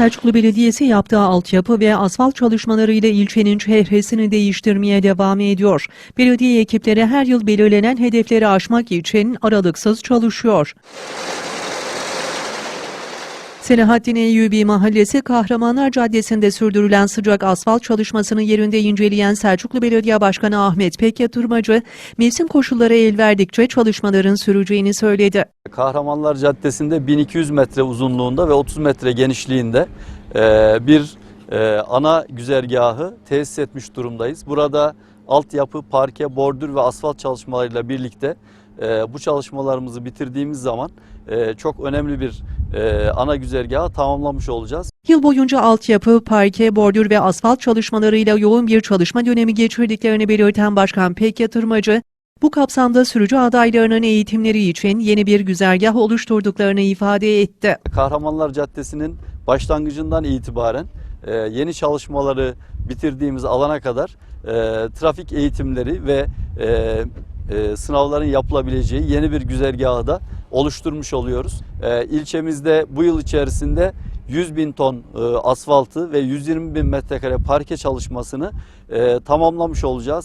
Selçuklu Belediyesi yaptığı altyapı ve asfalt çalışmalarıyla ilçenin çehresini değiştirmeye devam ediyor. Belediye ekipleri her yıl belirlenen hedefleri aşmak için aralıksız çalışıyor. Selahattin Eyyubi Mahallesi Kahramanlar Caddesi'nde sürdürülen sıcak asfalt çalışmasını yerinde inceleyen Selçuklu Belediye Başkanı Ahmet Pek Yatırmacı, mevsim koşulları el verdikçe çalışmaların süreceğini söyledi. Kahramanlar Caddesi'nde 1200 metre uzunluğunda ve 30 metre genişliğinde e, bir e, ana güzergahı tesis etmiş durumdayız. Burada altyapı, parke, bordür ve asfalt çalışmalarıyla birlikte e, bu çalışmalarımızı bitirdiğimiz zaman çok önemli bir e, ana güzergahı tamamlamış olacağız. Yıl boyunca altyapı, parke, bordür ve asfalt çalışmalarıyla yoğun bir çalışma dönemi geçirdiklerini belirten Başkan Pek Yatırmacı, bu kapsamda sürücü adaylarının eğitimleri için yeni bir güzergah oluşturduklarını ifade etti. Kahramanlar Caddesi'nin başlangıcından itibaren e, yeni çalışmaları bitirdiğimiz alana kadar e, trafik eğitimleri ve e, e, sınavların yapılabileceği yeni bir güzergahı da oluşturmuş oluyoruz. E, ilçemizde bu yıl içerisinde 100 bin ton e, asfaltı ve 120 bin metrekare parke çalışmasını e, tamamlamış olacağız.